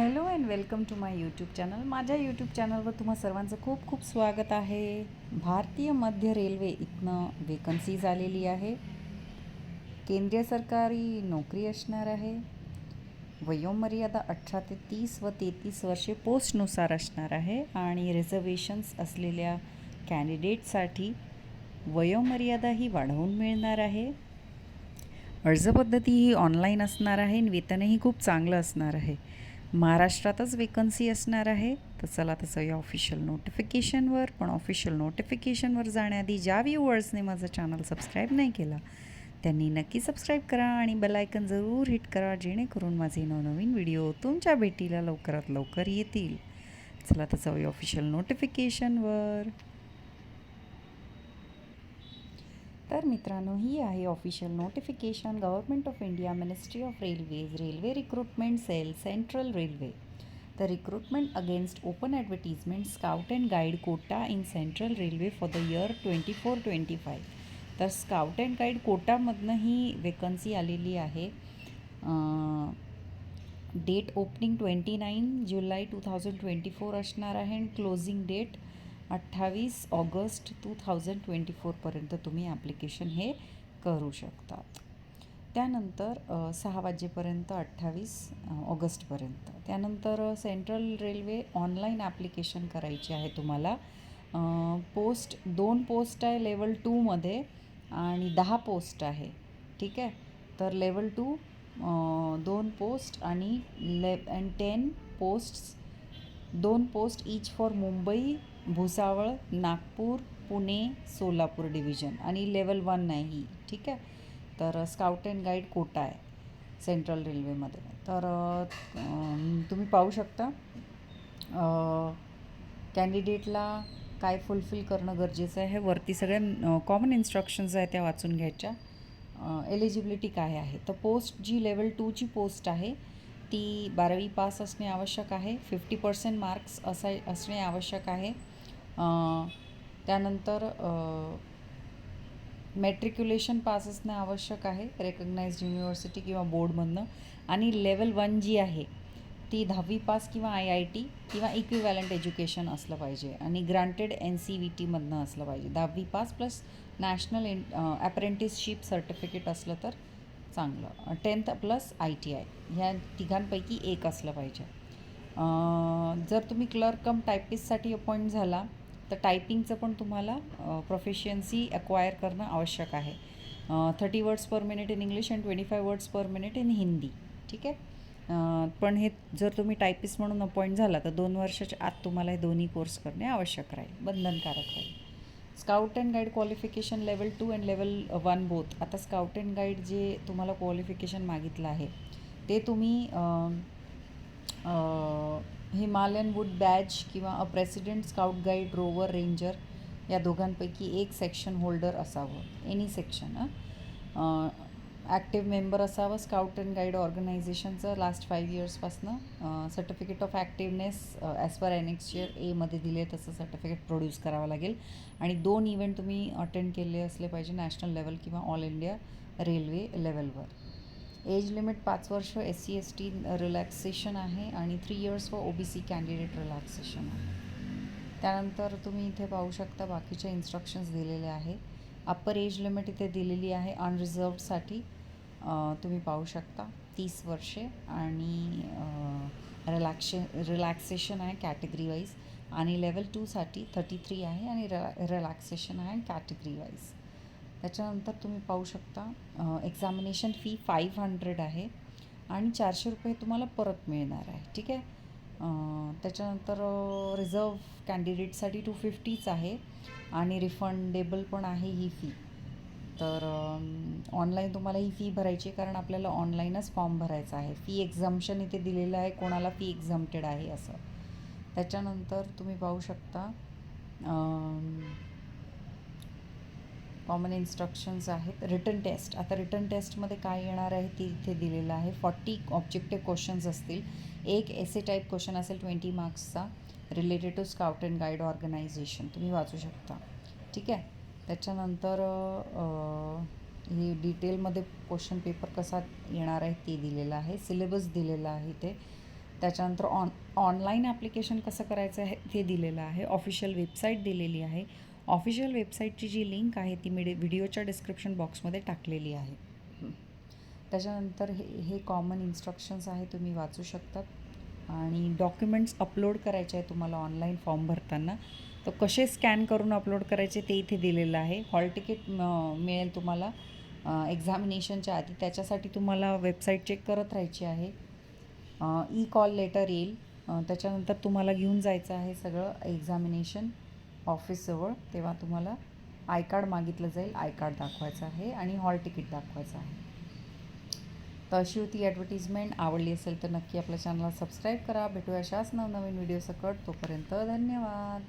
Hello and welcome to my YouTube channel. माझ्या YouTube चॅनलवर तुम्हा सर्वांचं खूप खूप स्वागत आहे. भारतीय मध्य रेल्वे इथनं वेकन्सीज आलेली आहे. केंद्रीय सरकारी नोकरी असणार आहे. वयोमर्यादा अठरा ते तीस व तेहतीस वर्षे पोस्टनुसार असणार आहे आणि रिझर्वेशन्स असलेल्या कॅन्डिडेटसाठी वयोमर्यादा ही वाढवून मिळणार आहे. अर्ज पद्धती ही ऑनलाईन असणार आहे आणि वेतनही खूप चांगलं असणार आहे. महाराष्ट्रातच वेकन्सी असणार आहे. तर चला तसं या ऑफिशियल नोटिफिकेशनवर पण ऑफिशियल नोटिफिकेशनवर जाण्याआधी ज्या व्ह्यूवर्सने माझं चॅनल सबस्क्राईब नाही केला त्यांनी नक्की सबस्क्राईब करा आणि बेलायकन जरूर हिट करा जेणेकरून माझे नवनवीन व्हिडिओ तुमच्या भेटीला लवकरात लवकर येतील. चला तर जाऊया ऑफिशियल नोटिफिकेशनवर तर मित्रांनो ही आहे official notification government of India ministry of railways railway recruitment cell central railway the recruitment against open advertisement scout and guide quota in central railway for the year twenty four twenty five तर scout and guide कोटामधनं ही vacancy आलेली आहे. Date opening twenty nine जुलै two thousand twenty four असणार आहे. आणि closing date अठ्ठावीस ऑगस्ट टू थाउजंड ट्वेंटी फोरपर्यंत तुम्ही ॲप्लिकेशन हे करू शकतात. त्यानंतर सहा वाजेपर्यंत अठ्ठावीस ऑगस्टपर्यंत त्यानंतर सेंट्रल रेल्वे ऑनलाईन ॲप्लिकेशन करायची आहे तुम्हाला. पोस्ट दोन पोस्ट आहे लेवल टूमध्ये आणि दहा पोस्ट आहे. ठीक आहे? तर लेवल टू दोन पोस्ट आणि ले अँड टेन पोस्ट्स दोन post each for Mumbai Bhusawal Nagpur Pune Solapur division आणि लेवल वन नाही ठीक आहे? तर स्काउट अँड गाईड कोटा आहे सेंट्रल रेल्वेमध्ये तर तुम्ही पाहू शकता कॅन्डिडेटला काय फुलफिल करणं गरजेचं आहे वरती सगळ्या कॉमन इन्स्ट्रक्शन्स आहेत त्या वाचून घ्यायच्या. एलिजिबिलिटी काय आहे? तर पोस्ट जी लेवल टूची पोस्ट आहे ती बारावी पास असणे आवश्यक आहे. फिफ्टी पर्सेंट मार्क्स असाय असणे आवश्यक आहे. त्यानंतर मॅट्रिक्युलेशन पास असणं आवश्यक आहे. रेकग्नाइज्ड युनिव्हर्सिटी किंवा बोर्डमधनं आणि लेवल वन जी आहे ती दहावी पास किंवा आय आय टी किंवा इक्विवॅलंट एज्युकेशन असलं पाहिजे. आणि ग्रांटेड एन सी व्ही टीमधनं असलं पाहिजे. दहावी pass plus national in apprenticeship certificate असलं तर चांगलं. Tenth plus I T I ह्या तिघांपैकी एक असलं पाहिजे. जर तुम्ही क्लर्क कम टायपिस्टसाठी अपॉइंट झाला तर टायपिंगचं पण तुम्हाला प्रोफिशियन्सी अक्वायर करणं आवश्यक आहे. Thirty words per minute in English and twenty five words per minute in Hindi ठीक आहे? पण हे जर तुम्ही टायपिस्ट म्हणून अपॉइंट झाला तर दोन वर्षाच्या आत तुम्हाला हे दोन्ही कोर्स करणे आवश्यक राहील. बंधनकारक राहील. Scout and guide qualification level two and level one both. आता स्काउट अँड गाईड जे तुम्हाला क्वालिफिकेशन मागितलं आहे ते तुम्ही हिमालयन वूड बॅच किंवा a president scout guide rover ranger या दोघांपैकी एक सेक्शन होल्डर असावं. एनी सेक्शन ॲक्टिव्ह मेंबर असावं स्काउट अँड गाईड ऑर्गनायझेशनचं last five इयर्सपासनं certificate of activeness as per annexure एमध्ये दिले तसं सर्टिफिकेट प्रोड्यूस करावं लागेल. आणि दोन इव्हेंट तुम्ही अटेंड केले असले पाहिजे नॅशनल लेवल किंवा ऑल इंडिया रेल्वे लेवलवर एज लिमिट पाच वर्ष S C S T relaxation आहे आणि three years for O B C candidate relaxation आहे. त्यानंतर तुम्ही इथे पाहू शकता बाकीच्या इन्स्ट्रक्शन्स दिलेले आहे. अप्पर एज लिमिट इथे दिलेली आहे अनरिझर्वसाठी तुम्ही पाहू शकता. तीस वर्षे आणि रिलॅक्शे रिलॅक्सेशन आहे कॅटेगरी वाईज आणि लेवल टूसाठी थर्टी थ्री आहे आणि रिलॅक्सेशन आहे कॅटेगरी वाईज त्याच्यानंतर तुम्ही पाहू शकता एक्झामिनेशन फी फाईव्ह हंड्रेड आहे. आणि चारशे रुपये तुम्हाला परत मिळणार आहे. ठीक आहे? त्याच्यानंतर रिझर्व कॅन्डिडेटसाठी टू फिफ्टीच आहे. आणि रिफंडेबल पण आहे ही फी तर ऑनलाईन तुम्हाला ही फी भरायची कारण आपल्याला ऑनलाईनच फॉर्म भरायचा आहे. फी एक्झाम्शन इथे दिलेलं आहे कोणाला फी एक्झाम्प्टेड आहे असं. त्याच्यानंतर तुम्ही पाहू शकता कॉमन इन्स्ट्रक्शन्स आहेत. रिटर्न टेस्ट आता रिटर्न टेस्टमध्ये काय येणार आहे ते इथे दिलेलं आहे. फॉर्टी ऑब्जेक्टिव्ह क्वेश्चन्स असतील. एक एसे टाईप क्वेश्चन असेल twenty मार्क्सचा related to scout and guide organisation तुम्ही वाचू शकता. ठीक आहे? त्याच्यानंतर हे डिटेलमध्ये क्वेश्चन पेपर कसा येणार आहे ते दिलेलं आहे सिलेबस दिलेला आहे ते. त्याच्यानंतर ऑन ऑनलाईन ॲप्लिकेशन कसं करायचं आहे ते दिलेलं आहे. ऑफिशियल वेबसाईट दिलेली आहे. ऑफिशियल वेबसाईटची जी लिंक आहे ती मी व्हिडिओच्या डिस्क्रिप्शन बॉक्समध्ये टाकलेली आहे. त्याच्यानंतर हे हे कॉमन इन्स्ट्रक्शन्स आहे तुम्ही वाचू शकतात. आणि डॉक्युमेंट्स अपलोड करायचे आहे तुम्हाला ऑनलाईन फॉर्म भरताना. तर कसे स्कॅन करून अपलोड करायचे ते इथे दिलेलं आहे. हॉल तिकीट मिळेल तुम्हाला एक्झामिनेशनच्या आधी. त्याच्यासाठी तुम्हाला वेबसाईट चेक करत राहायची आहे. ई कॉल लेटर येईल. त्याच्यानंतर तुम्हाला घेऊन जायचं आहे सगळं एक्झामिनेशन ऑफिसजवळ तेव्हा तुम्हाला आय कार्ड मागितलं जाईल. आय कार्ड दाखवायचं आहे आणि हॉल तिकीट दाखवायचं आहे. तर अशी होती ॲडव्हर्टिजमेंट आवडली असेल तर नक्की आपल्या चॅनलला सबस्क्राईब करा. भेटूया अशाच नवनवीन व्हिडिओ सकट. तोपर्यंत धन्यवाद.